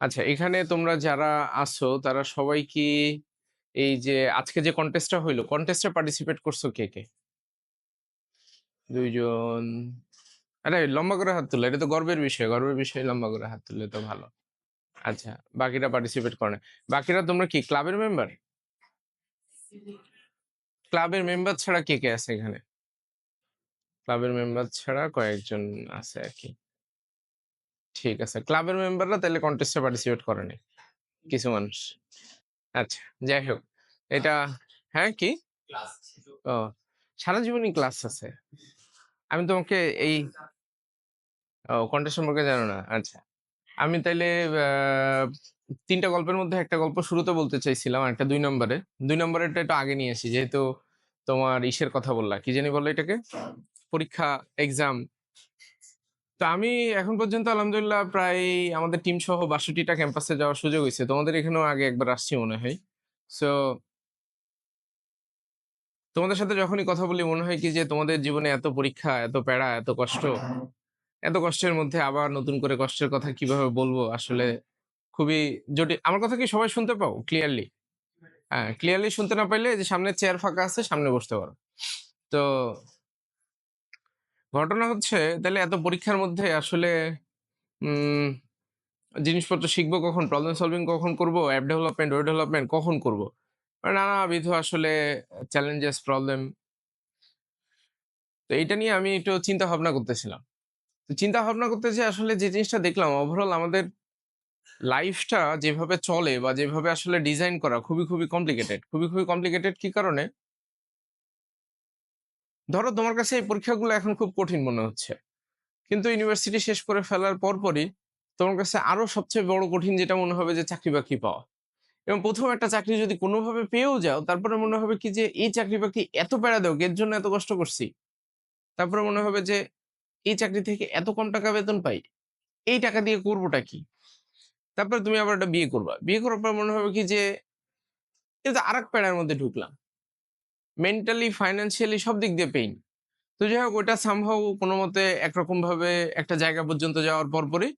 আচ্ছা এখানে তোমরা যারা আছো, তারা সবাই কি এই যে আজকে যে কন্টেস্টটা হইল কন্টেস্টে পার্টিসিপেট করছ কে কে? দুইজন। আরে, লম্বা করে হাত তুলে, এটা তো গর্বের বিষয় গর্বের বিষয় লম্বা করে হাত তুললে তো ভালো। আচ্ছা বাকিরা পার্টিসিপেট করে বাকিরা তোমরা কি ক্লাবের মেম্বার ক্লাবের মেম্বার ছাড়া কে কে আছে এখানে? ক্লাবের মেম্বার ছাড়া কয়েকজন আছে আর কি। ঠিক আছে। ক্লাবের মেম্বাররা তাহলে কন্টেস্টে পার্টিসিপেট করেনি কিছু মানুষ। আচ্ছা যাই হোক এটা হ্যাঁ কি? ও সারা জীবনই ক্লাস আছে। আমি তোমাকে এই ও কন্টেস্ট সম্পর্কে জানো না? আচ্ছা আমি তাইলে তিনটা গল্পের মধ্যে একটা গল্প শুরুতে বলতে চাইছিলাম একটা দুই নম্বরে। দুই নম্বরেরটা একটু আগে নিয়ে আসি যেহেতু তোমার ইসের কথা বললা কি জানি বলল এটাকে? পরীক্ষা এক্সাম তো আমি এখন পর্যন্ত আলহামদুলিল্লাহ প্রায় আমাদের টিম সহ বাষট্টিটা ক্যাম্পাসে যাওয়ার সুযোগ হয়েছে। তোমাদের এখানেও আগে একবার আসছি মনে হয়। সো তোমাদের সাথে যখনই কথা বলি মনে হয় কি যে তোমাদের জীবনে এত পরীক্ষা, এত প্যারা, এত কষ্ট, এত কষ্টের মধ্যে আবার নতুন করে কষ্টের কথা কীভাবে বলব আসলে খুবই জটিল। আমার কথা কি সবাই শুনতে পাও? ক্লিয়ারলি হ্যাঁ ক্লিয়ারলি শুনতে না পাইলে যে সামনে চেয়ার ফাঁকা আছে, সামনে বসতে পারো। তো ঘটনা হচ্ছে, তাহলে এত পরীক্ষার মধ্যে আসলে জিনিসপত্র শিখব কখন? প্রবলেম সলভিং কখন করব? অ্যাপ ডেভেলপমেন্ট ওয়েব ডেভেলপমেন্ট কখন করব? নানাবিধ আসলে চ্যালেঞ্জেস প্রবলেম তো এইটা নিয়ে আমি একটু চিন্তা ভাবনা করতেছিলাম। তো চিন্তা ভাবনা করতেছি আসলে যে জিনিসটা দেখলাম ওভারঅল আমাদের লাইফটা যেভাবে চলে বা যেভাবে আসলে ডিজাইন করা খুবই খুবই কমপ্লিকেটেড খুবই খুবই কমপ্লিকেটেড কি কারণে? ধরো তোমার কাছে এই পরীক্ষাগুলো এখন খুব কঠিন মনে হচ্ছে। কিন্তু ইউনিভার্সিটি শেষ করে ফেলার পরপরই তোমার কাছে আরও সবচেয়ে বড় কঠিন যেটা মনে হবে যে চাকরি বাকরি পাওয়া। এবং প্রথম একটা চাকরি যদি কোনোভাবে পেয়েও যাও, তারপরে মনে হবে কি যে এই চাকরি বাকরি এত প্যারা দেও এর জন্য এত কষ্ট করছি। তারপরে মনে হবে যে এই চাকরি থেকে এত কম টাকা বেতন পাই, এই টাকা দিয়ে করবোটা কি? তারপরে তুমি আবার একটা বিয়ে করবা। বিয়ে করার পর মনে হবে কি যে এটা আর এক প্যারার মধ্যে ঢুকলাম। মেন্টালি ফাইন্যান্সিয়ালি সব দিক দিয়ে পেইন তো যাই হোক ওইটা সম্ভব কোনো মতে একরকম ভাবে একটা জায়গা পর্যন্ত যাওয়ার পরপরই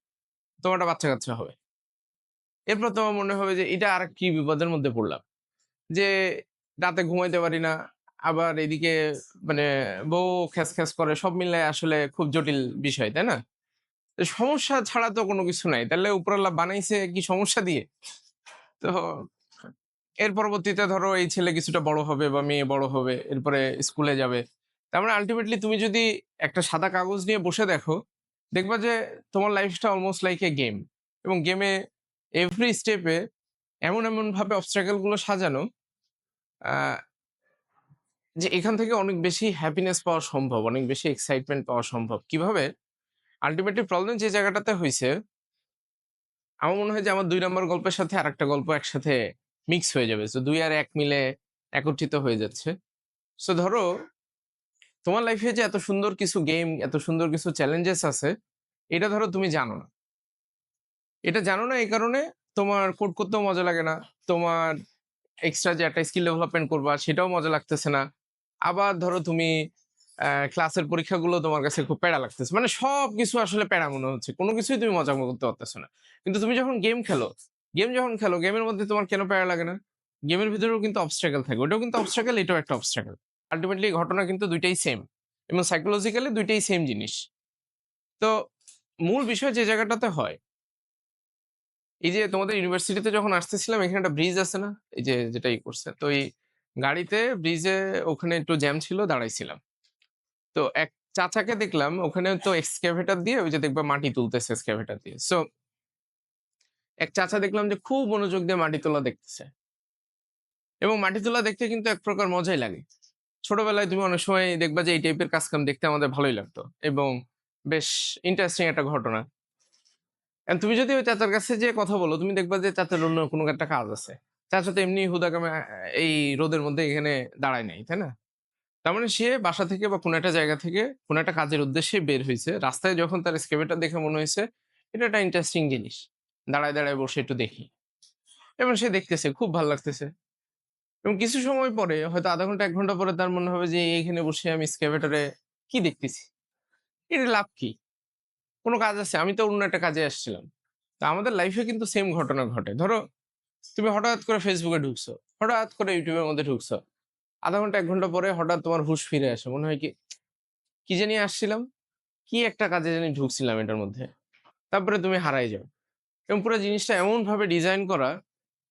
তোমার একটা বাচ্চা কাচ্চা হবে। এরপর তোমার মনে হবে যে, এটা আর কি বিপদের মধ্যে পড়লাম? যে, রাতে ঘুমাইতে পারি না, আবার এদিকে মানে বউ খ্যাস খ্যাস করে, সব মিলে আসলে খুব জটিল বিষয়, তাই না? সমস্যা ছাড়া তো কোনো কিছু নাই। তাহলে উপরওয়ালা বানাইছে কি সমস্যা দিয়ে? তো এর পরবর্তীতে ধরো এই ছেলে কিছুটা বড় হবে বা মেয়ে বড় হবে, এরপরে স্কুলে যাবে। তার মানে আলটিমেটলি তুমি যদি একটা সাদা কাগজ নিয়ে বসে দেখো, দেখবা যে তোমার লাইফটা অলমোস্ট লাইক এ গেম এবং গেমে এভরি স্টেপে এমন এমন ভাবে অবস্ট্রাগলগুলো সাজানো যে এখান থেকে অনেক বেশি হ্যাপিনেস পাওয়া সম্ভব, অনেক বেশি এক্সাইটমেন্ট পাওয়া সম্ভব। কীভাবে? আলটিমেটলি প্রবলেম যে জায়গাটাতে হয়েছে আমার মনে হয় যে আমার দুই নম্বর গল্পের সাথে আর একটা গল্প একসাথে মিক্স হয়ে যাবে। তো দুই আর এক মিলে একত্রিত হয়ে যাচ্ছে। সো ধরো, তোমার লাইফে যে এত সুন্দর কিছু গেম, এত সুন্দর কিছু চ্যালেঞ্জেস আছে, এটা ধরো তুমি জানো না। এটা জানো না এই কারণে তোমার কোড করতেও মজা লাগে না। তোমার এক্সট্রা যে একটা স্কিল ডেভেলপমেন্ট করবা, সেটাও মজা লাগতেছে না। আবার ধরো তুমি ক্লাসের পরীক্ষাগুলো তোমার কাছে খুব প্যারা লাগতেছে। মানে সব কিছু আসলে প্যারা মনে হচ্ছে। কোনো কিছুই তুমি মজা করতে পারতেছো না। কিন্তু তুমি যখন গেম খেলো গেম যখন খেলো গেমের মধ্যে তোমার কেন প্যারা লাগে না? গেমের ভিতরেও কিন্তু অবস্ট্রাগল থাকে। ওটাও কিন্তু অবস্ট্রাগল এটাও একটা অবস্ট্রাগল আলটিমেটলি ঘটনা কিন্তু দুইটাই সেম এবং সাইকোলজিক্যালি দুইটাই সেম জিনিস। তো মূল বিষয় যে জায়গাটাতে হয়, এই যে তোমাদের ইউনিভার্সিটিতে যখন আসতেছিলাম, এখানে একটা ব্রিজ আছে না? এই যে যেটা ই করছে। তো এই গাড়িতে ব্রিজে ওখানে একটু জ্যাম ছিল, দাঁড়াইছিলাম। তো এক চাচাকে দেখলাম, ওখানে তো এক্সকেভেটার দিয়ে ওই যে দেখবা মাটি তুলতেছে এক্সক্যাভেটার দিয়ে। সো এক চাচা দেখলাম যে খুব মনোযোগ দিয়ে মাটি তোলা দেখতেছে। এবং মাটি তোলা দেখতে কিন্তু এক প্রকার মজাই লাগে। ছোটবেলায় তুমি অনেক সময় দেখবা যে এই টাইপের কাজকাম দেখতে আমাদের ভালোই লাগতো এবং বেশ ইন্টারেস্টিং একটা ঘটনা। তুমি যদি ওই চাচার কাছে যে কথা বলো, তুমি দেখবা যে চাচার অন্য কোনো একটা কাজ আছে। চাচা তো এমনি হুদাকামে এই রোদের মধ্যে এখানে দাঁড়ায় নাই, তাই না? তার মানে সে বাসা থেকে বা কোনো একটা জায়গা থেকে কোনো একটা কাজের উদ্দেশ্যে বের হয়েছে। রাস্তায় যখন তার স্কেভেটার দেখে মনে হয়েছে, এটা একটা ইন্টারেস্টিং জিনিস। দাঁড়ায় দাঁড়ায় বসে একটু দেখি। এবং সে দেখতেছে, খুব ভালো লাগতেছে। এবং কিছু সময় পরে, হয়তো আধা ঘণ্টা, এক ঘণ্টা পরে তার মনে হবে যে, এইখানে বসে আমি স্কেভেটারে কি দেখতেছি? এটা লাভ কি? কোনো কাজ আছে? আমি তো অন্য একটা কাজে আসছিলাম। তা আমাদের লাইফে কিন্তু সেম ঘটনা ঘটে। ধরো, তুমি হঠাৎ করে ফেসবুকে ঢুকছো, হঠাৎ করে ইউটিউবের মধ্যে ঢুকছো। আধা ঘণ্টা, এক ঘণ্টা পরে হঠাৎ তোমার হুশ ফিরে আসে। মনে হয় কি কি জানি আসছিলাম? কি একটা কাজে জানি ঢুকছিলাম এটার মধ্যে। তারপরে তুমি হারাই যাও। এবং পুরো জিনিসটা এমন ভাবে ডিজাইন করা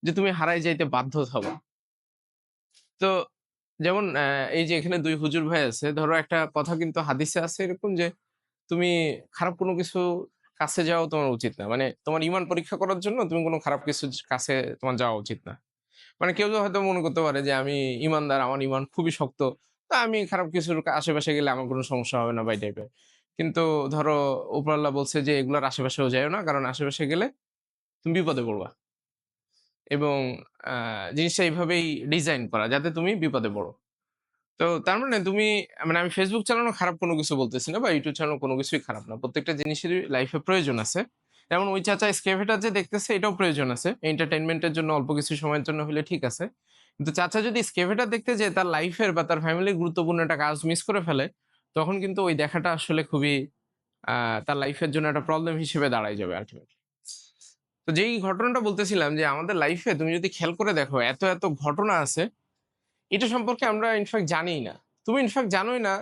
যে তুমি হারাই যাইতে বাধ্য হব। তো যেমন এই যে এখানে দুই হুজুর ভাই আছে, ধরো একটা কথা কিন্তু হাদিসে আছে এরকম যে, তুমি খারাপ কোনো কিছু কাছে যাওয়া তোমার উচিত না। মানে তোমার ইমান পরীক্ষা করার জন্য তুমি কোনো খারাপ কিছু কাছে তোমার যাওয়া উচিত না। মানে কেউ হয়তো মনে করতে পারে যে, আমি ইমানদার, আমার ইমান খুবই শক্ত, তা আমি খারাপ কিছুর আশেপাশে গেলে আমার কোনো সমস্যা হবে না বাই টাইপের কিন্তু ধরো উপরাল্লাহ বলছে যে, এগুলোর আশেপাশেও যাইও না, কারণ আশেপাশে গেলে তুমি বিপদে পড়বা। এবং জিনিসটা এইভাবেই ডিজাইন করা যাতে তুমি বিপদে পড়ো। তো তার মানে তুমি মানে আমি ফেসবুক চালানো খারাপ কোনো কিছু বলতেছি না বা ইউটিউব চালানো কোনো কিছুই খারাপ না। প্রত্যেকটা জিনিসেরই লাইফে প্রয়োজন আছে। যেমন ওই চাচা স্কেভেটার যে দেখতেছে, এটাও প্রয়োজন আছে। এন্টারটেনমেন্টের জন্য অল্প কিছু সময়ের জন্য হলে ঠিক আছে। কিন্তু চাচা যদি স্কেভেটার দেখতে যে তার লাইফের বা তার ফ্যামিলির গুরুত্বপূর্ণ একটা কাজ মিস করে ফেলে, তখন কিন্তু ওই দেখাটা আসলে খুবই তার লাইফের জন্য একটা প্রবলেম হিসেবে দাঁড়ায় যাবে আলটিমেটলি তো যেই ঘটনাটা বলতেছিলাম যে আমাদের লাইফে তুমি যদি খেয়াল করে দেখো, এত এত ঘটনা আছে, এটা সম্পর্কে আমরা ইনফ্যাক্ট জানিই না। তুমি ইনফ্যাক্ট জানোই না,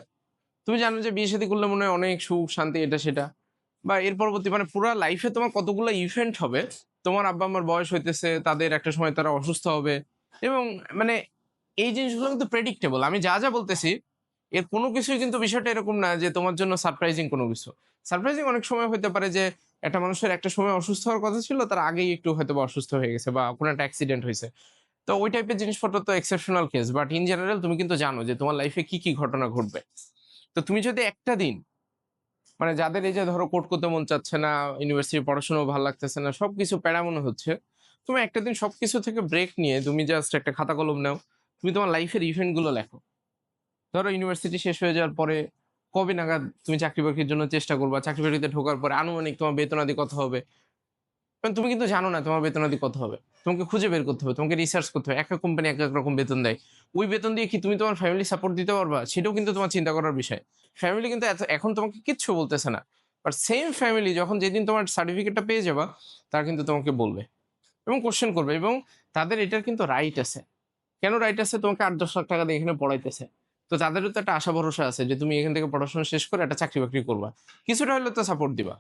তুমি জানো যে বিয়ে শাদী করলে মনে হয় অনেক সুখ, শান্তি, এটা, সেটা। বা এর পরবর্তী মানে পুরো লাইফে তোমার কতগুলো ইভেন্ট হবে, তোমার আব্বা আমার বয়স হইতেছে, তাদের একটা সময় তারা অসুস্থ হবে এবং মানে এই জিনিসগুলো কিন্তু প্রেডিক্টেবল আমি যা যা বলতেছি, এর কোনো কিছুই কিন্তু বিষয়টা এরকম না যে তোমার জন্য সারপ্রাইজিং কোনো কিছু। সারপ্রাইজিং অনেক সময় হতে পারে যে একটা মানুষের একটা সময় অসুস্থ হওয়ার কথা ছিল, তার আগেই একটু হয়তো অসুস্থ হয়ে গেছে বা কোনো একটা অ্যাক্সিডেন্ট হয়েছে। তো ওই টাইপের জিনিসপত্র তো exceptional case but in general তুমি কিন্তু জানো যে তোমার লাইফে কি কি ঘটনা ঘটবে। তো তুমি যদি একটা দিন মানে যাদের এই যে ধরো কোর্ট করতে মন চাচ্ছে না ইউনিভার্সিটি পড়াশোনাও ভালো লাগতেছে না, সবকিছু প্যারা মনে হচ্ছে, তুমি একটা দিন সবকিছু থেকে ব্রেক নিয়ে তুমি জাস্ট একটা খাতা কলম নাও, তুমি তোমার লাইফের ইভেন্টগুলো লেখো। ধরো ইউনিভার্সিটি শেষ হয়ে যাওয়ার পরে কবে নাগাদ তুমি চাকরি বাকরির জন্য চেষ্টা করবা? চাকরি বাকরিতে ঢোকার পরে আনুমানিক তোমার বেতনাদি কত হবে? কারণ তুমি কিন্তু জানো না তোমার বেতনাদি কত হবে। তোমাকে খুঁজে বের করতে হবে, তোমাকে রিসার্চ করতে হবে। একটা কোম্পানি এক এক রকম বেতন দেয়। ওই বেতন দিয়ে কি তুমি তোমার ফ্যামিলি সাপোর্ট দিতে পারবা? সেটাও কিন্তু তোমার চিন্তা করার বিষয়। ফ্যামিলি কিন্তু এত, এখন তোমাকে কিচ্ছু বলতেছে না। বাট সেম ফ্যামিলি যখন যেদিন তোমার সার্টিফিকেটটা পেয়ে যাবা, তারা কিন্তু তোমাকে বলবে এবং কোশ্চেন করবে এবং তাদের এটার কিন্তু রাইট আছে। কেন রাইট আছে? তোমাকে আট দশ লাখ টাকা দিয়ে এখানে পড়াইতেছে। তো তাদেরও তো একটা আশা ভরসা আছে যে তুমি এখান থেকে পড়াশোনা শেষ করে একটা চাকরি বাকরি করবা। কিছুটা হলে তো সাপোর্ট দিবা।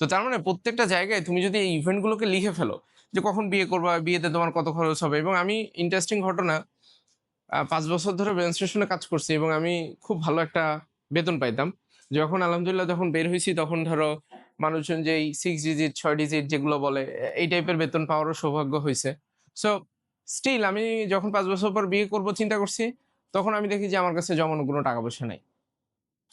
তো তার মানে প্রত্যেকটা জায়গায় তুমি যদি এই ইভেন্টগুলোকে লিখে ফেলো যে কখন বিয়ে করবা, বিয়েতে তোমার কত খরচ হবে এবং আমি ইন্টারেস্টিং ঘটনা পাঁচ বছর ধরে বেন স্টেশনে কাজ করছি এবং আমি খুব ভালো একটা বেতন পাইতাম। যখন আলহামদুলিল্লাহ যখন বের হয়েছি তখন ধরো মানুষজন যে সিক্স ডিজিট ছয় ডিজিট যেগুলো বলে এই টাইপের বেতন পাওয়ারও সৌভাগ্য হয়েছে সো স্টিল আমি যখন পাঁচ বছর পর বিয়ে করব চিন্তা করছি তখন আমি দেখি যে আমার কাছে জমানো কোনো টাকা পয়সা নাই।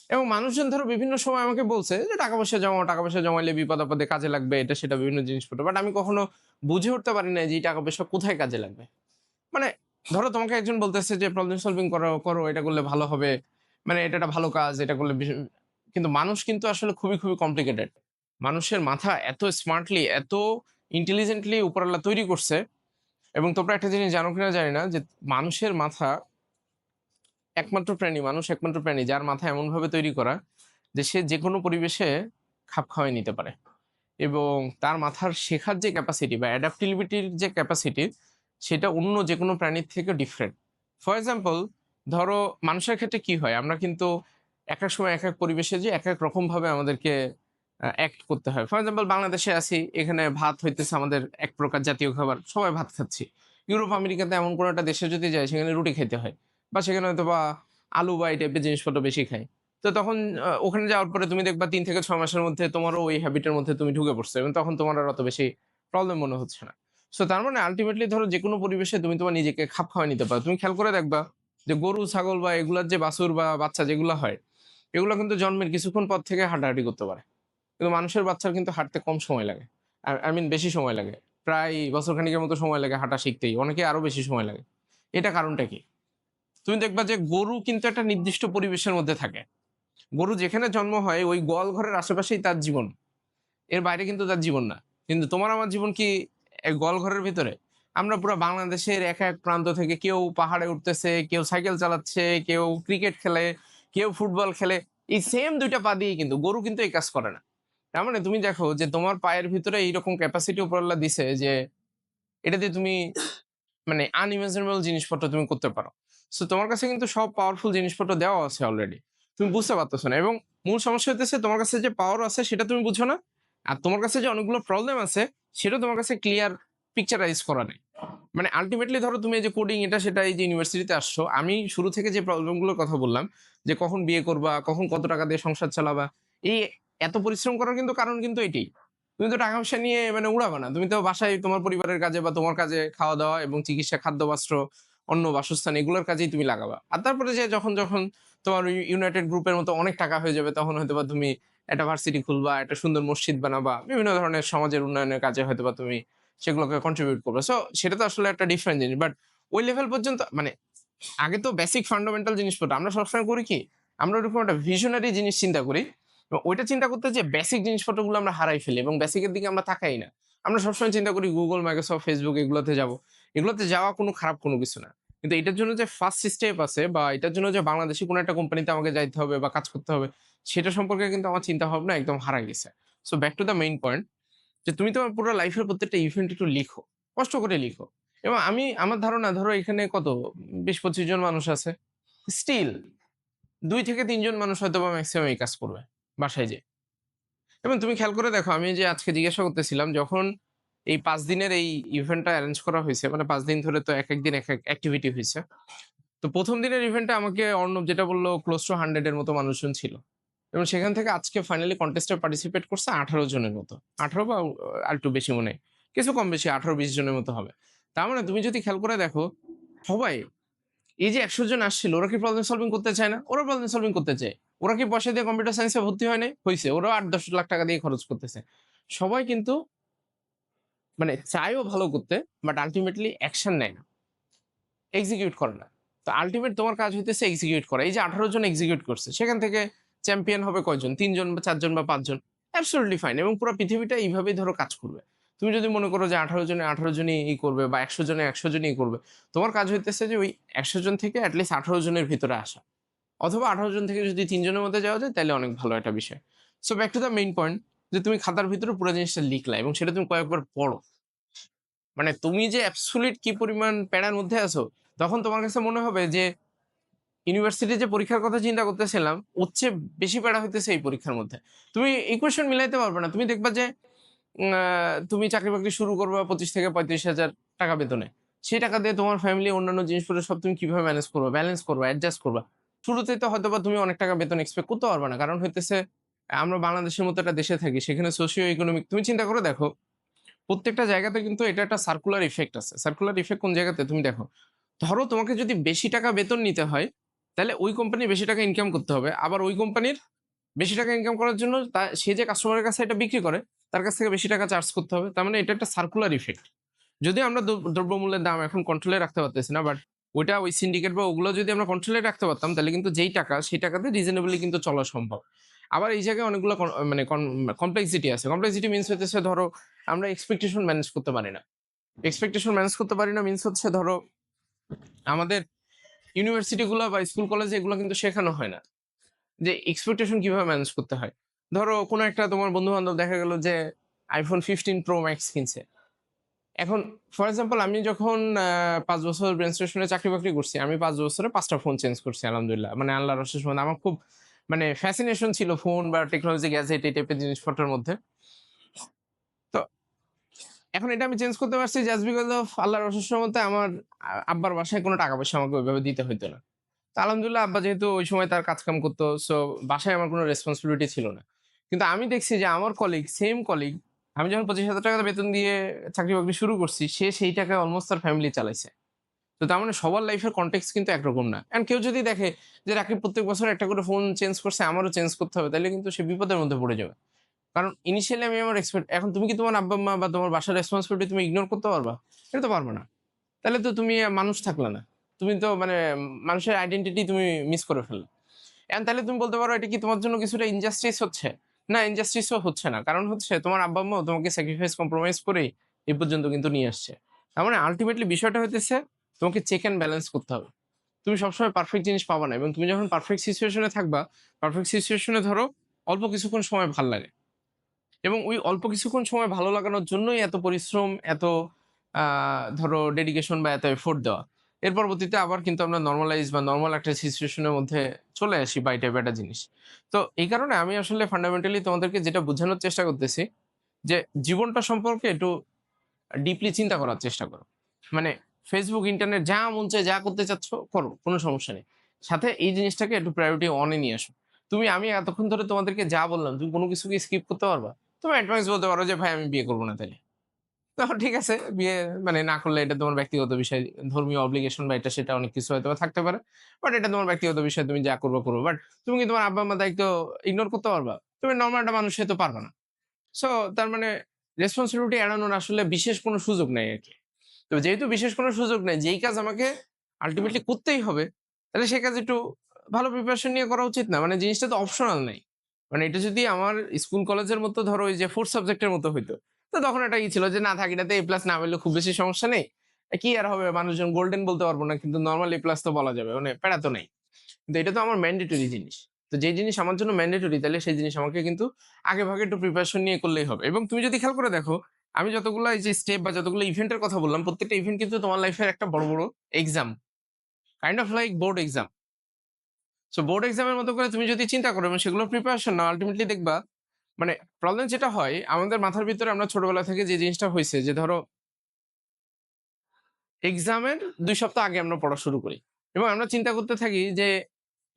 এবং মানুষজন ধরো বিভিন্ন সময় আমাকে বলছে যে টাকা পয়সা জমাও টাকা পয়সা জমাইলে বিপদ আপদে কাজে লাগবে, এটা সেটা বিভিন্ন জিনিসপত্র। বাট আমি কখনো বুঝে উঠতে পারি না যে এই টাকা পয়সা কোথায় কাজে লাগবে। মানে ধরো তোমাকে একজন বলতেছে যে প্রবলেম সলভিং করো করো, এটা করলে ভালো হবে। মানে এটা একটা ভালো কাজ, এটা করলে কিন্তু মানুষ কিন্তু আসলে খুবই খুবই কমপ্লিকেটেড মানুষের মাথা এত স্মার্টলি এত ইন্টেলিজেন্টলি উপরাল্লা তৈরি করছে। এবং তোমরা একটা জিনিস জানো কিনা জানি না যে মানুষের মাথা একমাত্র প্রাণী, মানুষ একমাত্র প্রাণী যার মাথা এমনভাবে তৈরি করা যে সে যে কোনো পরিবেশে খাপ খাওয়াই নিতে পারে। এবং তার মাথার শেখার যে ক্যাপাসিটি বা অ্যাডাপ্টিভিটির যে ক্যাপাসিটি সেটা অন্য যে কোনো প্রাণীর থেকে ডিফারেন্ট ফর এক্সাম্পল ধরো মানুষের ক্ষেত্রে কি হয়? আমরা কিন্তু এক এক সময় এক এক পরিবেশে যে এক এক রকমভাবে আমাদেরকে অ্যাক্ট করতে হয়। ফর এক্সাম্পল বাংলাদেশে আছি, এখানে ভাত হইতেছে আমাদের এক প্রকার জাতীয় খাবার, সবাই ভাত খাচ্ছি। ইউরোপ, আমেরিকাতে এমন কোনো একটা দেশে যদি যায় সেখানে রুটি খেতে হয়। বা সেখানে হয়তো বা আলু বা এই টাইপের জিনিসপত্র বেশি খাই তো তখন ওখানে যাওয়ার পরে তুমি দেখবা তিন থেকে ছয় মাসের মধ্যে তোমারও ওই হ্যাবিটের মধ্যে তুমি ঢুকে পড়ছো এবং তখন তোমার আর অত বেশি প্রবলেম মনে হচ্ছে না। সো তার মানে আলটিমেটলি ধরো যে কোনো পরিবেশে তুমি তোমার নিজেকে খাপ খাওয়া নিতে পারো। তুমি খেয়াল করে দেখবা যে গরু, ছাগল বা এগুলার যে বাছুর বা বাচ্চা যেগুলো হয়, এগুলো কিন্তু জন্মের কিছুক্ষণ পর থেকে হাঁটাহাঁটি করতে পারে। কিন্তু মানুষের বাচ্চার কিন্তু হাঁটতে কম সময় লাগে। আই মিন বেশি সময় লাগে। প্রায় বছর খানিকের মতো সময় লাগে হাঁটা শিখতেই। অনেকে আরও বেশি সময় লাগে। এটা কারণটা কি? তুমি দেখবা যে গরু কিন্তু একটা নির্দিষ্ট পরিবেশের মধ্যে থাকে। গরু যেখানে জন্ম হয়, ওই গোয়াল ঘরের আশেপাশেই তার জীবন। এর বাইরে কিন্তু তার জীবন না। কিন্তু তোমার আমার জীবন কি গোয়াল ঘরের ভিতরে? আমরা পুরো বাংলাদেশের এক এক প্রান্ত থেকে কেউ পাহাড়ে উঠতেছে, কেউ সাইকেল চালাচ্ছে, কেউ ক্রিকেট খেলে, কেউ ফুটবল খেলে, এই সেম দুইটা পা দিয়ে কিন্তু গরু কিন্তু এই কাজ করে না। তার মানে তুমি দেখো যে তোমার পায়ের ভিতরে এইরকম ক্যাপাসিটি উপরওয়ালা দিছে যে, এটা দিয়ে তুমি মানে আনইমাজিনেবল জিনিসপত্র তুমি করতে পারো। সো তোমার কাছে কিন্তু সব পাওয়ারফুল জিনিসপত্র দেওয়া আছে অলরেডি তুমি বুঝতে পারতেছো না। এবং মূল সমস্যা হতেছে তোমার কাছে যে পাওয়ার আছে, সেটা তুমি বুঝো না। আর তোমার কাছে যে অনেকগুলো প্রবলেম আছে, সেটা তোমার কাছে ক্লিয়ার পিকচারাইজ করা নেই। মানে আলটিমেটলি ধরো তুমি এই যে কোডিং এটা সেটা এই যে ইউনিভার্সিটিতে আসছো, আমি শুরু থেকে যে প্রবলেমগুলোর কথা বললাম, যে কখন বিয়ে করবা, কখন কত টাকা দিয়ে সংসার চালাবা, এই এত পরিশ্রম করার কিন্তু কারণ কিন্তু এটাই। তুমি তো টাকা পয়সা নিয়ে মানে উড়াবা না। তুমি তো বাসায় তোমার পরিবারের কাজে বা তোমার কাজে খাওয়া দাওয়া এবং চিকিৎসা খাদ্য বস্ত্র অন্য বাসস্থান এগুলোর কাজেই তুমি লাগাবা। আর তারপরে যে যখন যখন তোমার ইউনাইটেড গ্রুপের মতো অনেক টাকা হয়ে যাবে, তখন হয়তো বা তুমি একটা ভার্সিটি খুলবা, একটা সুন্দর মসজিদ বানাবা, বিভিন্ন ধরনের সমাজের উন্নয়নের কাজে হয়তো বা তুমি সেগুলোকে কন্ট্রিবিউট করবে। সো সেটা তো আসলে একটা ডিফারেন্ট জিনিস বাট ওই লেভেল পর্যন্ত মানে আগে তো বেসিক ফান্ডামেন্টাল জিনিসপত্র, আমরা সবসময় করি কি, আমরা ওরকম একটা ভিশনারি জিনিস চিন্তা করি, এবং ওইটা চিন্তা করতে যে বেসিক জিনিসপত্রগুলো আমরা হারাই ফেলি, এবং বেসিকের দিকে আমরা তাকাই না। আমরা সবসময় চিন্তা করি গুগল মাইক্রোসফট ফেসবুক এগুলোতে যাব। এগুলোতে যাওয়া কোনো খারাপ কোনো কিছু না। কিন্তু এটার জন্য যে ফার্স্ট স্টেপ আছে বা এটার জন্য যে বাংলাদেশি কোনো একটা কোম্পানিতে আমাকে যাইতে হবে বা কাজ করতে হবে, সেটা সম্পর্কে কিন্তু আমার চিন্তা ভাবনা একদম হারাই গেছে। So back to the main point যে তুমি তোমার পুরো লাইফের প্রত্যেকটা ইভেন্ট একটু লিখো, কষ্ট করে লিখো। এবং আমি, আমার ধারণা ধরো এখানে কত, বিশ পঁচিশ জন মানুষ আছে। স্টিল দুই থেকে তিনজন মানুষ হয়তো বা ম্যাক্সিমাম এই কাজ করবে বাসায় যে এবং তুমি খেয়াল করে দেখো, আমি যে আজকে জিজ্ঞাসা করতেছিলাম, যখন এই পাঁচ দিনের এই ইভেন্টটা অ্যারেঞ্জ করা হয়েছে। মানে পাঁচ দিন ধরে তো এক এক দিন এক এক অ্যাক্টিভিটি হয়েছে। তো প্রথম দিনের ইভেন্টে আমাকে অর্ণব যেটা বলল ক্লোজ টু হান্ড্রেড এর মতো মানুষজন ছিল। এবং সেখান থেকে আজকে ফাইনালি কন্টেস্টে পার্টিসিপেট করছে আঠারো জনের মতো। আঠারো বা আর একটু বেশি মনে কিছু কম বেশি, আঠারো বিশ জনের মতো হবে। তার মানে তুমি যদি খেয়াল করে দেখো, সবাই এই যে একশো জন আসছিল, ওরা কি প্রবলেম সলভিং করতে চায় না? ওরা প্রবলেম সলভিং করতে চায়। ওরা কি পয়সা দিয়ে কম্পিউটার সায়েন্সে ভর্তি হয় নাই? হয়েছে ওরা আট দশ লাখ টাকা দিয়ে খরচ করতেছে। সবাই কিন্তু মানে চায়ও ভালো করতে বাট আলটিমেটলি অ্যাকশন নেয় না। এক্সিকিউট করে না। তো আলটিমেট তোমার কাজ হইতেছে এক্সিকিউট করা। এই যে আঠারো জন এক্সিকিউট করছে, সেখান থেকে চ্যাম্পিয়ন হবে কয়জন? তিনজন বা চারজন বা পাঁচজন? অ্যাবসোলুটলি ফাইন এবং পুরো পৃথিবীটা এইভাবেই ধরো কাজ করবে। তুমি যদি মনে করো যে আঠারো জনে আঠারো জনই এই করবে বা একশো জনে একশো জনই করবে, তোমার কাজ হইতেছে যে ওই একশো জন থেকে অ্যাটলিস্ট আঠারো জনের ভিতরে আসা। অথবা আঠারো জন থেকে যদি তিনজনের মধ্যে যাওয়া যায়, তাহলে অনেক ভালো একটা বিষয়। So back to the main point যে তুমি খাতার ভিতরে পুরো জিনিসটা লিখলা এবং সেটা তুমি কয়েকবার পড়ো। মানে তুমি যে অ্যাবসুলিট কি পরিমাণ প্যাড়ার মধ্যে আছো, তখন তোমার কাছে মনে হবে যে ইউনিভার্সিটি যে পরীক্ষার কথা চিন্তা করতেছিলাম, ওর চেয়ে বেশি প্যাড়া হইতেছে এই পরীক্ষার মধ্যে। তুমি ইকুয়েশন মিলাইতে পারবে না। তুমি দেখবা যে তুমি চাকরি বাকরি শুরু করবে পঁচিশ থেকে পঁয়ত্রিশ হাজার টাকা বেতনে। সেই টাকা দিয়ে তোমার ফ্যামিলি অন্যান্য জিনিসপত্র সব তুমি কীভাবে ম্যানেজ করবে ব্যালেন্স করবে অ্যাডজাস্ট করবা। শুরুতে তো হয়তো বা তুমি অনেক টাকা বেতন এক্সপেক্ট করতে পারবে না। কারণ হইতেছে আমরা বাংলাদেশের মতো একটা দেশে থাকি, সেখানে সোশিও ইকোনমিক তুমি চিন্তা করে দেখো, প্রত্যেকটা জায়গাতে কিন্তু এটা একটা সার্কুলার ইফেক্ট আছে। সার্কুলার ইফেক্ট কোন জায়গাতে? তুমি দেখো, ধরো তোমাকে যদি বেশি টাকা বেতন নিতে হয়, তাহলে ওই কোম্পানি বেশি টাকা ইনকাম করতে হবে। আবার ওই কোম্পানির বেশি টাকা ইনকাম করার জন্য তা, সে যে কাস্টমারের কাছে এটা বিক্রি করে, তার কাছ থেকে বেশি টাকা চার্জ করতে হবে। তার মানে এটা একটা সার্কুলার ইফেক্ট যদি আমরা দ্রব্যমূল্যের দাম এখন কন্ট্রোলে রাখতে পারতেছি না বাট ওইটা ওই সিন্ডিকেট বা ওগুলো যদি আমরা কন্ট্রোলে রাখতে পারতাম, তাহলে কিন্তু যেই টাকা, সেই টাকাতে রিজনেবলি কিন্তু চলা সম্ভব। আবার এই জায়গায় অনেকগুলো মানে কমপ্লেক্সিটি আছে। কমপ্লেক্সিটি মিনস হচ্ছে ধরো, আমরা এক্সপেকটেশন ম্যানেজ করতে পারি না। এক্সপেকটেশন ম্যানেজ করতে পারি না মিনস হচ্ছে ধরো, আমাদের ইউনিভার্সিটিগুলো বা স্কুল কলেজে এগুলো কিন্তু শেখানো হয় না। যে এক্সপেকটেশন কীভাবে ম্যানেজ করতে হয়? ধরো, কোনো একটা তোমার বন্ধু বান্ধব দেখা গেল যে আইফোন ফিফটিন প্রো ম্যাক্স কিনছে। এখন ফর এক্সাম্পল আমি যখন পাঁচ বছর ব্রেন স্টেশনে চাকরি বাকরি করছি, আমি পাঁচ বছরে পাঁচটা ফোন চেঞ্জ করছি, আলহামদুলিল্লাহ। মানে আল্লাহ সম্বন্ধে আমার খুব মানে ফ্যাসিনেশন ছিল ফোন বা টেকনোলজি গ্যাজেট এই টাইপের জিনিসপত্রের মধ্যে। তো এখন এটা আমি চেঞ্জ করতে পারছি জাস্ট বিকজ অফ আল্লাহর মধ্যে আমার আব্বার বাসায় কোনো টাকা পয়সা আমাকে ওইভাবে দিতে হইতো না। তো আলহামদুলিল্লাহ আব্বা যেহেতু ওই সময় তার কাজকাম করতো সো বাসায় আমার কোনো রেসপন্সিবিলিটি ছিল না। কিন্তু আমি দেখছি যে আমার কলিগ সেম কলিগ আমি যখন পঁচিশ হাজার টাকা বেতন দিয়ে চাকরি বাকরি শুরু করছি, সে সেই টাকায় অলমোস্ট তার ফ্যামিলি চালাইছে। তো তার মানে সবার লাইফের কন্টেক্স কিন্তু একরকম না। এন্ড কেউ যদি দেখে যে রাকিব প্রত্যেক বছর একটা করে ফোন চেঞ্জ করছে, আমারও চেঞ্জ করতে হবে, তাহলে কিন্তু সে বিপদের মধ্যে পড়ে যাবে। কারণ ইনিশিয়ালি আমি আমার এক্সপেক্ট এখন তুমি কি তোমার আব্বা মা বা তোমার বাসার রেসপন্সিবিলিটি তুমি ইগনোর করতে পারবা? এটা তো পারবে না। তাহলে তো তুমি মানুষ থাকলে না। তুমি তো মানে মানুষের আইডেন্টিটি তুমি মিস করে ফেললে। এখন তাহলে তুমি বলতে পারো এটা কি তোমার জন্য কিছুটা ইনজাস্টিস হচ্ছে? না ইনজাস্টিসও হচ্ছে না। কারণ হচ্ছে তোমার আব্বা আম্মাও তোমাকে স্যাক্রিফাইস কম্প্রোমাইজ করেই এই পর্যন্ত কিন্তু নিয়ে আসছে। তার মানে আলটিমেটলি বিষয়টা হইতেছে তোমাকে চেক অ্যান্ড ব্যালেন্স করতে হবে। তুমি সবসময় পারফেক্ট জিনিস পাবা না এবং তুমি যখন পারফেক্ট সিচুয়েশনে থাকবা পারফেক্ট সিচুয়েশনে ধরো অল্প কিছুক্ষণ সময় ভালো লাগে। এবং ওই অল্প কিছুক্ষণ সময় ভালো লাগানোর জন্যই এত পরিশ্রম, এত ধরো ডেডিকেশন বা এত এফোর্ট দেওয়া। এর পরবর্তীতে আবার কিন্তু আমরা নর্মালাইজ বা নর্মাল একটা সিচুয়েশনের মধ্যে চলে আসি বাই টাইপ একটা জিনিস। তো এই কারণে আমি আসলে ফান্ডামেন্টালি তোমাদেরকে যেটা বোঝানোর চেষ্টা করতেছি, যে জীবনটা সম্পর্কে একটু ডিপলি চিন্তা করার চেষ্টা করো। মানে ফেসবুক ইন্টারনেট যা মন চায়, যা করতে চাচ্ছ, করো, কোনো সমস্যা নেই। সাথে এই জিনিসটাকে একটু প্রায়োরিটি অনে নিয়ে আসো। তুমি, আমি এতক্ষণ ধরে তোমাদেরকে যা বললাম, তুমি কোনো কিছুকে স্কিপ করতে পারবা? তুমি অ্যাডভান্স বলতে পারো যে, ভাই, আমি বিয়ে করব না তাহলে। তো ঠিক আছে, বিয়ে মানে না করলে এটা তোমার ব্যক্তিগত বিষয়। ধর্মীয় অব্লিগেশন বা এটা সেটা অনেক কিছু হয়তো থাকতে পারে বাট এটা তোমার ব্যক্তিগত বিষয়, তুমি যা করব করব। বাট তুমি কি তোমার আব্বা আম্মা দায়িত্ব ইগনোর করতে পারবা? তুমি নর্মাল একটা মানুষ হয়তো পারবা না। সো তার মানে রেসপন্সিবিলিটি এড়ানোর আসলে বিশেষ কোনো সুযোগ নেই আর কি। তো যেহেতু বিশেষ কোনো সুযোগ নেই যেই কাজ আমাকে আলটিমেটলি করতেই হবে তাহলে সেই কাজ একটু ভালো প্রিপারেশন নিয়ে করা উচিত না। মানে জিনিসটা তো অপশনাল নাই। মানে এটা যদি আমার স্কুল কলেজের মতো ধরো ওই যে ফোর্থ সাবজেক্টের মতো হইতো তো তখন এটা কি ছিল যে না থাকি এটাতে এ প্লাস না পেলে খুব বেশি সমস্যা নেই। কি আর হবে? মানুষজন গোল্ডেন বলতে পারব না কিন্তু নর্মাল এ প্লাস তো বলা যাবে। মানে প্যারা তো নেই। কিন্তু এটা তো আমার ম্যান্ডেটরি জিনিস। তো যে জিনিস আমার জন্য ম্যান্ডেটরি তাহলে সেই জিনিস আমাকে কিন্তু আগে ভাগে একটু প্রিপারেশন নিয়ে করলেই হবে। এবং তুমি যদি খেয়াল করে দেখো আমি যতগুলো এই যে স্টেপ বা যতগুলো ইভেন্টের কথা বললাম, প্রত্যেকটা ইভেন্ট কিন্তু তোমার লাইফের একটা বড় বড় exam kind of like board exam so board এক্সামের মতো করে তুমি যদি চিন্তা করো এবং সেগুলো প্রিপারেশন নাও আলটিমেটলি দেখবা মানে প্রবলেম যেটা হয়, আমাদের মাথার ভিতরে আমরা ছোটবেলা থেকে যে জিনিসটা হয়েছে যে ধরো এক্সামের দুই সপ্তাহ আগে আমরা পড়া শুরু করি। এবং আমরা চিন্তা করতে থাকি যে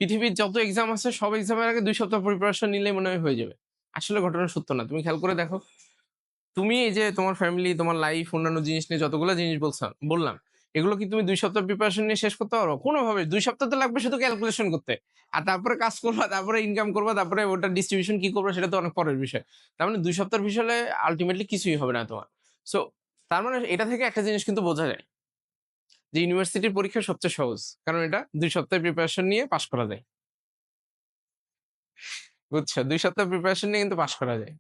পৃথিবীর যত এক্সাম আছে, সব এক্সামের আগে দুই সপ্তাহ প্রিপারেশন নিলেই মনে হয় হয়ে যাবে। আসলে ঘটনা সত্য না। তুমি খেয়াল করে দেখো। তুমি এই যে তোমার ফ্যামিলি তোমার লাইফ অন্যান্য জিনিস নিয়ে যতগুলো জিনিস বলছাম বললাম, এগুলো কি তুমি দুই সপ্তাহ প্রিপারেশন নিয়ে শেষ করতে পারো? কোনোভাবে। দুই সপ্তাহ তো লাগবে শুধু ক্যালকুলেশন করতে। আর তারপরে কাজ করবা, তারপরে ইনকাম করবা, তারপরে ওটা ডিস্ট্রিবিউশন কি করবে সেটা তো অনেক পরের বিষয়। তার মানে দুই সপ্তাহের বিষয়ে আলটিমেটলি কিছুই হবে না তোমার। সো তার মানে এটা থেকে একটা জিনিস কিন্তু বোঝা যায় যে ইউনিভার্সিটির পরীক্ষা সবচেয়ে সহজ। কারণ এটা দুই সপ্তাহের প্রিপারেশন নিয়ে পাশ করা যায়। বুঝছ? দুই সপ্তাহ প্রিপারেশন নিয়ে কিন্তু পাশ করা যায়।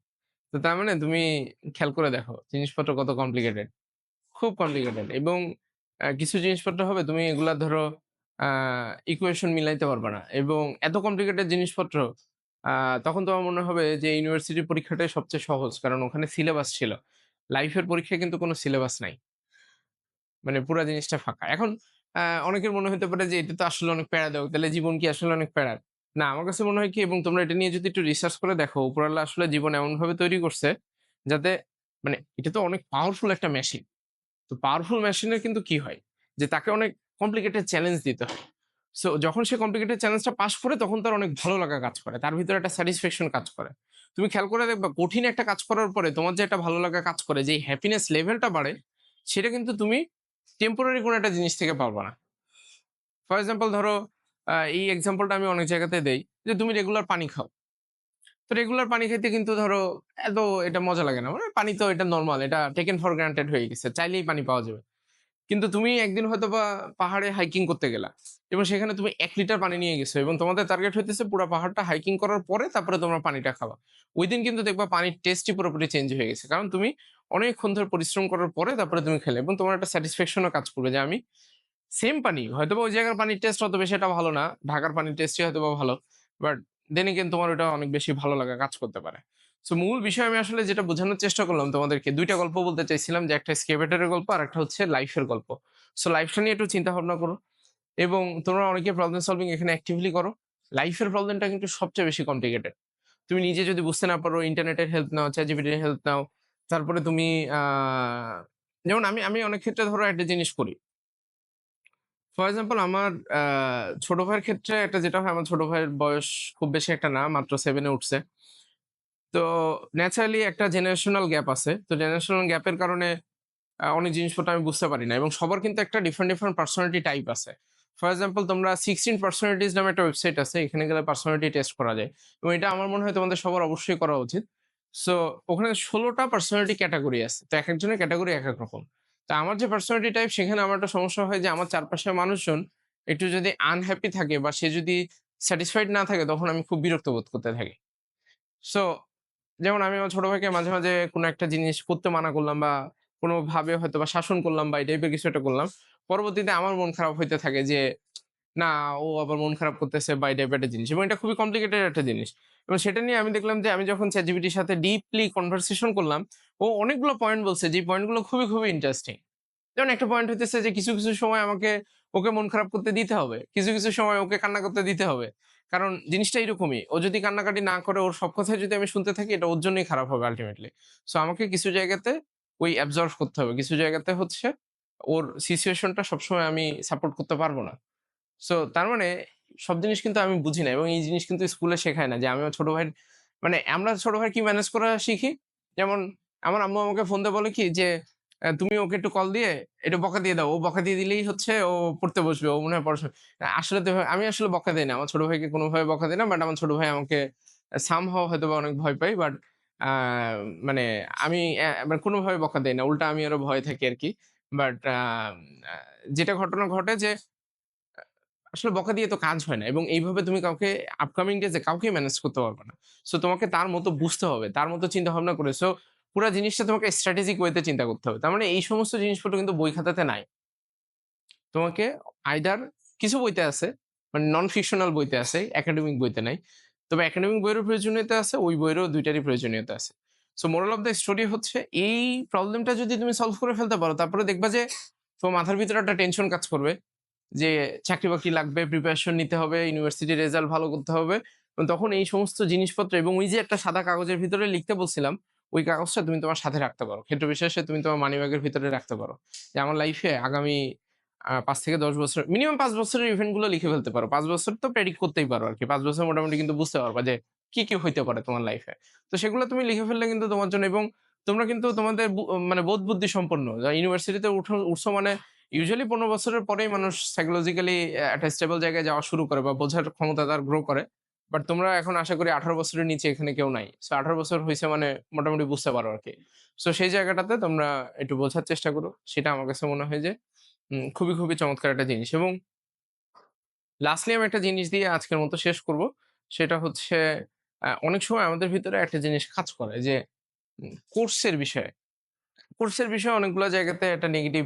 তো তার মানে তুমি খেয়াল করে দেখো, জিনিসপত্র কত কমপ্লিকেটেড খুব কমপ্লিকেটেড এবং কিছু জিনিসপত্র হবে তুমি এগুলা ধরো ইকুয়েশন মিলাইতে পারবে না এবং এত কমপ্লিকেটেড জিনিসপত্র তখন তোমার মনে হবে যে ইউনিভার্সিটি পরীক্ষাটাই সবচেয়ে সহজ কারণ ওখানে সিলেবাস ছিল। লাইফের পরীক্ষায় কিন্তু কোনো সিলেবাস নাই। মানে পুরো জিনিসটা ফাঁকা। এখন অনেকের মনে হতে পারে যে এটা তো আসলে অনেক প্যারা দেও, তাহলে জীবন কি আসলে অনেক প্যারা না, আমার কাছে মনে হয় কি, এবং তোমরা এটা নিয়ে যদি একটু রিসার্চ করে দেখো উপরাল্লা আসলে জীবন এমনভাবে তৈরি করছে যাতে মানে এটা তো অনেক পাওয়ারফুল একটা মেশিন তো পাওয়ারফুল মেশিনের কিন্তু কি হয়? যে তাকে অনেক কমপ্লিকেটেড চ্যালেঞ্জ দিতে হয়। সো যখন সে কমপ্লিকেটেড চ্যালেঞ্জটা পাস করে, তখন তার অনেক ভালো লাগা কাজ করে। তার ভিতরে একটা স্যাটিসফ্যাকশন কাজ করে। তুমি খেয়াল করে দেখবা, কঠিন একটা কাজ করার পরে তোমার যে একটা ভালো লাগা কাজ করে, যে হ্যাপিনেস লেভেলটা বাড়ে, সেটা কিন্তু তুমি টেম্পোরারি কোনো একটা জিনিস থেকে পারবা না। ফর এক্সাম্পল ধরো এই এক্সাম্পলটা আমি অনেক জায়গাতে দেই যে, তুমি রেগুলার পানি খাও। তো রেগুলার পানি খেতে কিন্তু ধরো এত এটা মজা লাগে না। মানে পানি তো এটা নর্মাল এটা টেকেন ফর গ্রান্টেড হয়ে গেছে, চাইলেই পানি পাওয়া যাবে। কিন্তু তুমি একদিন হয়তো বা পাহাড়ে হাইকিং করতে গেলা এবং সেখানে তুমি এক লিটার পানি নিয়ে গেছো এবং তোমাদের টার্গেট হইতেছে পুরো পাহাড়টা হাইকিং করার পরে তারপরে তোমরা পানিটা খাওয়া ওই দিন কিন্তু দেখবা পানির টেস্টই পুরোপুরি চেঞ্জ হয়ে গেছে। কারণ তুমি অনেকক্ষণ ধরে পরিশ্রম করার পরে তারপরে তুমি খেলে এবং তোমার একটা স্যাটিসফ্যাকশনও কাজ করবে যে, আমি সেম পানি। হয়তো বা ওই জায়গার পানির টেস্ট অত বেশি এটা ভালো না। ঢাকার পানির টেস্টই হয়তো বা ভালো। বাট দেন কিন্তু তোমার ওটা অনেক বেশি ভালো লাগা কাজ করতে পারে। সো মূল বিষয় আমি আসলে যেটা বোঝানোর চেষ্টা করলাম তোমাদেরকে, দুইটা গল্প বলতে চাইছিলাম। যে একটা স্কেভেটারের গল্প আর একটা হচ্ছে লাইফের গল্প। সো লাইফটা নিয়ে একটু চিন্তা ভাবনা করো। এবং তোমরা অনেকে প্রবলেম সলভিং এখানে অ্যাক্টিভলি করো। লাইফের প্রবলেমটা কিন্তু সবচেয়ে বেশি কমপ্লিকেটেড তুমি নিজে যদি বুঝতে না পারো ইন্টারনেটের হেল্প নাও চ্যাটজিপিটির হেল্প নাও, তারপরে তুমি যেমন আমি আমি অনেক ক্ষেত্রে ধরো একটা জিনিস করি। ফর এক্সাম্পল আমার ছোট ভাইয়ের ক্ষেত্রে একটা যেটা হয়, আমার ছোট ভাইয়ের বয়স খুব বেশি একটা না, মাত্র সেভেনে উঠছে। তো ন্যাচারালি একটা জেনারেশনাল গ্যাপ আছে। তো জেনারেশনাল গ্যাপের কারণে অনেক জিনিসপত্র আমি বুঝতে পারি না এবং সবার কিন্তু একটা ডিফারেন্ট ডিফারেন্ট পার্সোনালিটি টাইপ আছে। ফর এক্সাম্পল তোমরা সিক্সটিন পার্সোনালিটিস নামে একটা ওয়েবসাইট আছে, এখানে গেলে পার্সোনালিটি টেস্ট করা যায় এবং এটা আমার মনে হয় তোমাদের সবার অবশ্যই করা উচিত। সো ওখানে ষোলোটা পার্সোনালিটি ক্যাটাগরি আছে। তো এক একজনের ক্যাটাগরি এক এক রকম। তো আমার যে পার্সোনালিটি টাইপ সেখানে আমার একটা সমস্যা হয় যে আমার চারপাশের মানুষজন একটু যদি আনহ্যাপি থাকে বা সে যদি স্যাটিসফাইড না থাকে তখন আমি খুব বিরক্ত বোধ করতে থাকি। সো যেমন আমি আমার ছোট ভাইকে মাঝে মাঝে কোনো একটা জিনিস করতে মানা করলাম বা কোনোভাবে হয়তো বা শাসন করলাম বা এই টাইপের কিছু একটা করলাম, পরবর্তীতে আমার মন খারাপ হইতে থাকে যে, না, ও আবার মন খারাপ করতেছে বা এই টাইপের একটা জিনিস। এবং এটা খুবই কমপ্লিকেটেড একটা জিনিস। এবং সেটা নিয়ে আমি দেখলাম যে আমি যখন ChatGPT-র সাথে ডিপলি কনভারসেশন করলাম, ও অনেকগুলো পয়েন্ট বলছে যে পয়েন্টগুলো খুবই, খুবই ইন্টারেস্টিং। যেমন একটা পয়েন্ট হইতেছে যে কিছু, কিছু সময় আমাকে ওকে মন খারাপ করতে দিতে হবে। কিছু, কিছু সময় ওকে কান্না করতে দিতে হবে। কারণ জিনিসটা এরকমই। ও যদি কান্নাকাটি না করে ওর সব কথাই যদি আমি শুনতে থাকি এটা ওর জন্যই খারাপ হবে আল্টিমেটলি। সো আমাকে কিছু জায়গাতে ওই অ্যাবজর্ব করতে হবে। কিছু জায়গাতে হচ্ছে ওর সিচুয়েশনটা সবসময় আমি সাপোর্ট করতে পারব না। সো তার মানে সব জিনিস কিন্তু আমি বুঝি না এবং এই জিনিস কিন্তু স্কুলে শেখায় না যে আমি আমার ছোট ভাইয়ের মানে আমরা ছোট ভাই কি ম্যানেজ করা শিখি? যেমন আমার আম্মু আমাকে ফোন দিয়ে বলে কি যে, তুমি ওকে একটু কল দিয়ে একটু বকা দিয়ে দাও। ও বকা দিয়ে দিলেই হচ্ছে ও পড়তে বসবে। ও মনে হয় পড়াশোনা" আসলে তো আমি আসলে বকা দেই না। আমার ছোট ভাইকে কোনোভাবে বকা দেই না। বাট আমার ছোট ভাই আমাকে আ সামহাউ হয়তোবা অনেক ভয় পাই বাট মানে আমি মানে কোনোভাবে বকা দেই না। উল্টা আমি আরও ভয়ে থাকি আর কি বাট যেটা ঘটনা ঘটে যে আসলে বকা দিয়ে তো কাজ হয় না এবং এইভাবে তুমি কাউকে আপকামিং ডেজ এ কাউকেই ম্যানেজ করতে পারবে না। সো তোমাকে তার মতো বুঝতে হবে। তার মতো চিন্তা ভাবনা করে। সো পুরা জিনিসটা তোমাকে স্ট্র্যাটেজিক ওয়েতে চিন্তা করতে হবে। তার মানে এই সমস্ত জিনিসপত্র কিন্তু বই খাতাতে নাই। তোমাকে আইদার কিছু বইতে আছে, মানে নন ফিকশনাল বইতে আছে, একাডেমিক বইতে নাই। তবে একাডেমিক বইয়েরও প্রয়োজনীয়তা আছে, ওই বইয়েরও দুইটারই প্রয়োজনীয়তা আছে। So moral of the story হচ্ছে এই প্রবলেমটা যদি তুমি সলভ করে ফেলতে পারো, তারপরে দেখবা যে তোমার মাথার ভিতরে একটা টেনশন কাজ করবে। যে চাকরি-বাকরি লাগবে, প্রিপারেশন নিতে হবে, ইউনিভার্সিটির রেজাল্ট ভালো করতে হবে। তখন এই সমস্ত জিনিসপত্র এবং ওই যে একটা সাদা কাগজের ভিতরে লিখতে বলছিলাম, ওই কাগজটা তুমি তোমার সাথে রাখতে পারো। ক্ষেত্র বিশেষে তুমি তোমার মানিব্যাগের ভিতরে রাখতে পারো। যে আমার লাইফে আগামী ৫ থেকে ১০ বছর মিনিমাম পাঁচ বছরের ইভেন্টগুলো লিখে ফেলতে পারো। পাঁচ বছর তো প্রেডিক্ট করতেই পারো আর কি পাঁচ বছর মোটামুটি কিন্তু বুঝতে পারবা যে কি, কি হইতে পারে তোমার লাইফে। তো সেগুলো তুমি লিখে ফেললে কিন্তু তোমার জন্য এবং তোমরা কিন্তু তোমাদের মানে বোধ বুদ্ধি সম্পন্ন। ইউনিভার্সিটিতে উঠো উঠছো মানে ইউজুয়ালি ১৫ বছরের পরেই মানুষ সাইকোলজিক্যালি একটা স্টেবল জায়গায় যাওয়া শুরু করে বা বোঝার ক্ষমতা তার গ্রো করে। বাট তোমরা এখন আশা করি ১৮ বছরের নিচে এখানে কেউ নাই। সো ১৮ বছর হয়েছে মানে মোটামুটি বুঝতে পারো আরকি। সো সেই জায়গাটাতে তোমরা একটু বোঝার চেষ্টা করো। সেটা আমার কাছে মনে হয় যে খুবই, খুবই চমৎকার একটা জিনিস এবং লাস্টলি আমি একটা জিনিস দিয়ে আজকের মতো শেষ করব। সেটা হচ্ছে অনেক সময় আমাদের ভিতরে একটা জিনিস কাজ করে যে কোর্সের বিষয়ে। কোর্সের বিষয়ে অনেকগুলো জায়গাতে একটা নেগেটিভ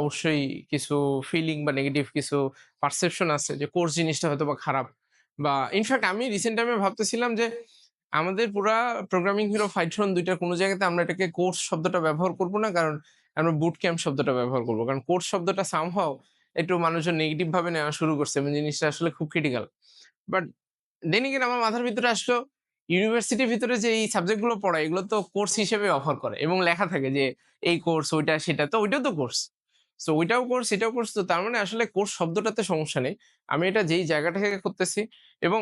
অবশ্যই কিছু ফিলিং বা নেগেটিভ কিছু পারসেপশন আছে যে কোর্স জিনিসটা হয়তো বা খারাপ। বা ইনফ্যাক্ট আমি রিসেন্ট টাইমে ভাবতেছিলাম যে আমাদের পুরা প্রোগ্রামিং হিরো ২ টার কোন জায়গাতে আমরা এটাকে কোর্স শব্দটা ব্যবহার করব না। কারণ আমরা বুট ক্যাম্প শব্দটা ব্যবহার করব। কারণ কোর্স শব্দটা সামহাউ একটু মানুষজন নেগেটিভ ভাবে নেওয়া শুরু করছে এবং জিনিসটা আসলে খুব ক্রিটিক্যাল। বাট দেন আমার মাথার ভিতরে আসলো ইউনিভার্সিটির ভিতরে যে এই সাবজেক্টগুলো পড়ায়, এগুলো তো কোর্স হিসেবে অফার করে এবং লেখা থাকে যে এই কোর্স ওইটা, সেটা, তো ওইটাও তো কোর্স। সো ওইটাও কোর্স এটাও কোর্স তো তার মানে আসলে কোর্স শব্দটাতে সমস্যা নেই। আমি এটা যেই জায়গা থেকে করতেছি, এবং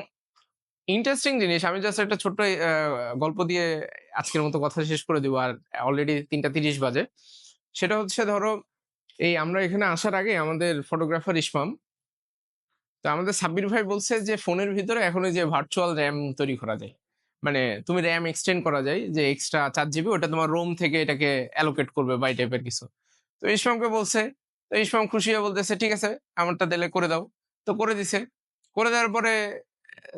ইন্টারেস্টিং জিনিস, আমি জাস্ট একটা ছোট্ট গল্প দিয়ে আজকের মতো কথা শেষ করে দিব। আর অলরেডি ৩টা ৩০ বাজে। সেটা হচ্ছে, ধরো, এই আমরা এখানে আসার আগে আমাদের ফটোগ্রাফার ইসমাম, তো আমাদের সাব্বির ভাই বলছে যে ফোনের ভিতরে এখন যে ভার্চুয়াল র‍্যাম তৈরি করা যায়। মানে তুমি র‍্যাম এক্সটেন্ড করা যায় যে এক্সট্রা ৪ জিবি ওটা তোমার রোম থেকে এটাকে অ্যালোকেট করবে বা এই টাইপের কিছু। তো ইসমামকে বলছে। তো ইসমাম খুশি হয়ে বলতেছে, "ঠিক আছে আমারটা তাইলে করে দাও।" তো করে দিছে। করে দেওয়ার পরে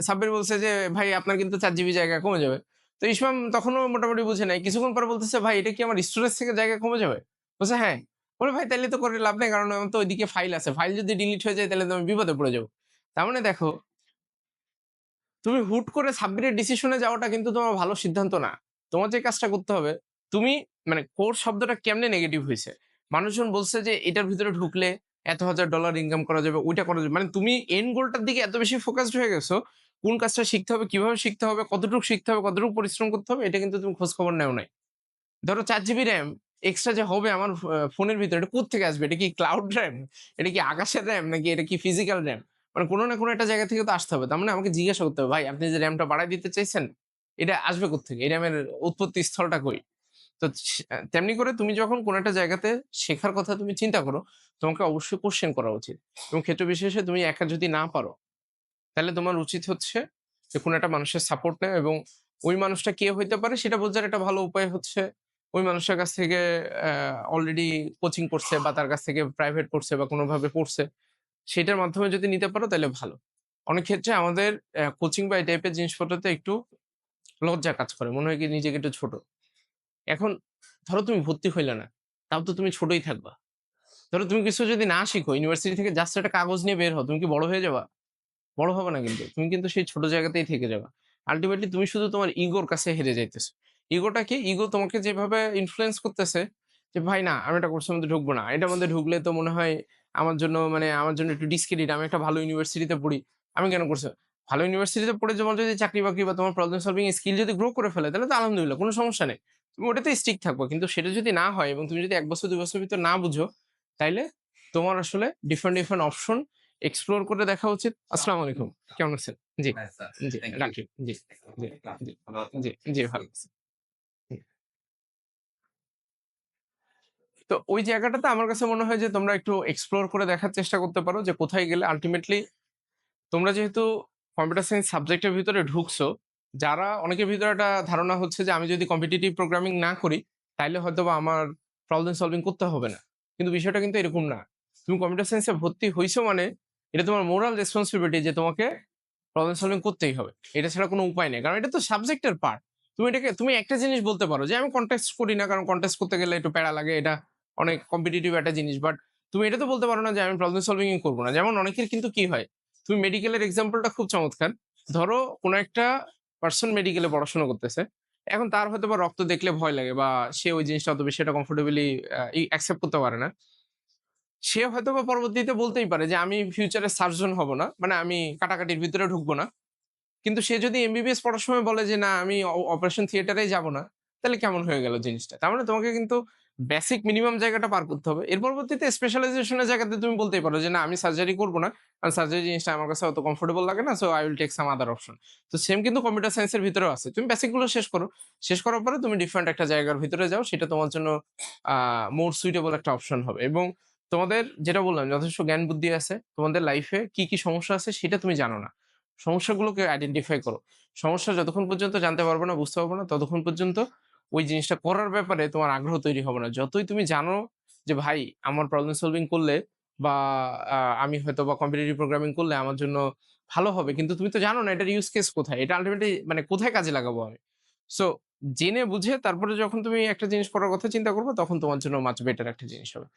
সাব্বির বলছে যে, "ভাই আপনার কিন্তু চার জিবি জায়গা কমে যাবে।" তো ইসমাম তখনও মোটামুটি বুঝে নাই। কিছুক্ষণ পরে বলতেছে, "ভাই এটা কি আমার স্টোরেজ থেকে জায়গা কমে যাবে?" বলছে, "হ্যাঁ।" বলে, "ভাই তাহলে তো করে লাভ নেই কারণ আমার তো ওইদিকে ফাইল আছে। ফাইল যদি ডিলিট হয়ে যায় তাহলে তো আমি বিপদে পড়ে যাব।" তার মানে দেখো তুমি হুট করে সাব্বিরের ডিসিশনে যাওয়াটা কিন্তু তোমার ভালো সিদ্ধান্ত না। তোমার যে কাজটা করতে হবে, তুমি মানে কোর শব্দটা কেমনে নেগেটিভ হয়েছে মানুষজন বলছে যে এটার ভিতরে ঢুকলে এত হাজার ডলার ইনকাম করা যাবে, ওইটা করা যাবে। মানে তুমি এন্ড গোলটার দিকে এত বেশি ফোকাসড হয়ে গেছো, কোন কাজটা শিখতে হবে, কীভাবে শিখতে হবে, কতটুকু শিখতে হবে, কতটুকু পরিশ্রম করতে হবে, এটা কিন্তু তুমি খোঁজ খবর নেও নাই। ধরো চার জিবি র‍্যাম এক্সট্রা যে হবে আমার ফোনের ভিতরে এটা কোত্থেকে আসবে? এটা কি ক্লাউড র‍্যাম? এটা কি আকাশের র‍্যাম? নাকি এটা কি ফিজিক্যাল র‍্যাম? মানে কোনো না কোনো একটা জায়গা থেকে তো আসতে হবে। তার মানে আমাকে জিজ্ঞাসা করতে হবে, "ভাই আপনি যে র‍্যামটা বাড়ায় দিতে চাইছেন, এটা আসবে কোত্থেকে? এই র‍্যামের উৎপত্তি স্থলটা কই?" তো তেমনি করে তুমি যখন কোনো একটা জায়গাতে শেখার কথা তুমি চিন্তা করো, তোমাকে অবশ্যই কোশ্চেন করা উচিত। এবং ক্ষেত্র বিশেষে তুমি একা যদি না পারো, তাহলে তোমার উচিত হচ্ছে যে কোনো একটা মানুষের সাপোর্ট নেয় এবং ওই মানুষটা কে হইতে পারে সেটা বোঝার একটা ভালো উপায় হচ্ছে ওই মানুষের কাছ থেকে অলরেডি কোচিং করছে বা তার কাছ থেকে প্রাইভেট পড়ছে বা কোনোভাবে পড়ছে। সেটার মাধ্যমে যদি নিতে পারো তাহলে ভালো। অনেক ক্ষেত্রে আমাদের কোচিং বা এই টাইপের জিনিসপত্রতে একটু লজ্জা কাজ করে। মনে হয় কি নিজেকে একটু ছোট। এখন ধরো তুমি ভর্তি হইলে না। তাও তো তুমি ছোটই থাকবা। ধরো তুমি কিছু যদি না শিখো ইউনিভার্সিটি থেকে জাস্ট একটা কাগজ নিয়ে বের হও, তুমি কি বড় হয়ে যাবা? বড় হবে না কিন্তু। তুমি কিন্তু সেই ছোট জায়গাতেই থেকে যাবা। আল্টিমেটলি তুমি শুধু তোমার ইগোর কাছে হেরে যাইতেছো ইগোটা কি ইগো তোমাকে যেভাবে ইনফ্লুয়েন্স করতেছে যে ভাই না আমি এটা কোর্সের মধ্যে ঢুকবো না এটার মধ্যে ঢুকলে তো মনে হয় আমার জন্য মানে আমার জন্য একটু ডিসক্রেডিট আমি একটা ভালো ইউনিভার্সিটিতে পড়ি। আমি কেন করছি? ভালো ইউনিভার্সিটিতে পড়ে যেমন যদি চাকরি বাকরি বা তোমার প্রবলেম সলভিং স্কিল যদি গ্রো করে ফেলে তাহলে তো আলহামদুলিল্লাহ কোনো সমস্যা নেই। তুমি ওটাতে স্টিক থাকব। কিন্তু সেটা যদি না হয় এবং তুমি যদি এক বছর দুই বছর ভিতর না বুঝো তাইলে তোমার আসলে ডিফারেন্ট ডিফারেন্ট অপশন এক্সপ্লোর করে দেখা উচিত। আসসালামু আলাইকুম। কেমন আছেন? জি। জি রাখি। জি জি জি জি জি ভালো আছি। তো ওই জায়গাটাতে আমার কাছে মনে হয় যে তোমরা একটু এক্সপ্লোর করে দেখার চেষ্টা করতে পারো যে কোথায় গেলে আলটিমেটলি তোমরা যেহেতু কম্পিউটার সায়েন্স সাবজেক্টের ভিতরে ঢুকছো, যারা অনেকের ভিতরে একটা ধারণা হচ্ছে যে আমি যদি কম্পিটিটিভ প্রোগ্রামিং না করি, তাইলে হয়তো বা আমার প্রবলেম সলভিং করতে হবে না। কিন্তু বিষয়টা কিন্তু এরকম না। তুমি কম্পিউটার সায়েন্সে ভর্তি হয়েছো মানে এটা তোমার মোরাল রেসপন্সিবিলিটি যে তোমাকে প্রবলেম সলভিং করতেই হবে। এটা ছাড়া কোনো উপায় নেই। কারণ এটা তো সাবজেক্টের পার্ট তুমি এটাকে, তুমি একটা জিনিস বলতে পারো যে আমি কন্টেস্ট করি না, কারণ কন্টেস্ট করতে গেলে একটু প্যারা লাগে, এটা অনেক কম্পিটিটিভ একটা জিনিস। বাট তুমি এটা তো বলতে পারো না যে আমি প্রবলেম সলভিং করব না। যেমন অনেকের কিন্তু কি হয়, তুমি মেডিকেলের এক্সাম্পলটা খুব চমৎকার। ধরো কোনো একটা পার্সন মেডিকেলে পড়াশোনা করতেছে, এখন তার হয়তো বা রক্ত দেখলে ভয় লাগে বা সে ওই জিনিসটা অত বেশি এটা কমফোর্টেবলি অ্যাকসেপ্ট করতে পারে না। সে হয়তো বা পরবর্তীতে বলতেই পারে যে আমি ফিউচারে সার্জন হব না মানে আমি কাটাকাটির ভিতরে ঢুকবো না। কিন্তু সে যদি এমবিবিএস পড়ার সময় বলে যে না, আমি অপারেশন থিয়েটারে যাব না, তাহলে কেমন হয়ে গেল জিনিসটা? তার মানে তোমাকে কিন্তু বেসিক মিনিমাম জায়গাটা পার করতে হবে। এর পরবর্তীতে স্পেশালাইজেশনের জায়গাতে তুমি বলতেই পারো যে, না, আমি সার্জারি করব না। কারণ সার্জারি জিনিসটা আমার কাছে অত কমফোর্টেবল লাগে না so I will take some other option তো সেম কিন্তু কম্পিউটার সায়েন্সের ভিতরেও আছে। তুমি বেসিকগুলো শেষ করো। শেষ করার পরে তুমি ডিফারেন্ট একটা জায়গার ভিতরে যাও, সেটা তোমার জন্য মোর সুইটেবল একটা অপশন হবে। এবং তোমাদের যেটা বললাম, যথেষ্ট জ্ঞান বুদ্ধি আছে। তোমাদের লাইফে কি কি সমস্যা আছে সেটা তুমি জানো না। সমস্যাগুলোকে আইডেন্টিফাই করো। সমস্যা যতক্ষণ পর্যন্ত জানতে পারব না, বুঝতে পারব না, ততক্ষণ পর্যন্ত ওই জিনিসটা করার ব্যাপারে তোমার আগ্রহ তৈরি হবে না। যতই তুমি জানো যে, ভাই, আমার প্রবলেম সলভিং করলে বা আমি হয়তো বা কম্পিটিটিভ প্রোগ্রামিং করলে আমার জন্য ভালো হবে। কিন্তু তুমি তো জানো না এটার ইউজ কেস কোথায়। এটা আলটিমেটলি মানে কোথায় কাজে লাগাবো আমি? সো জেনে বুঝে তারপরে যখন তুমি একটা জিনিস করার কথা চিন্তা করব, তখন তোমার জন্য মাছ বেটার একটা জিনিস হবে।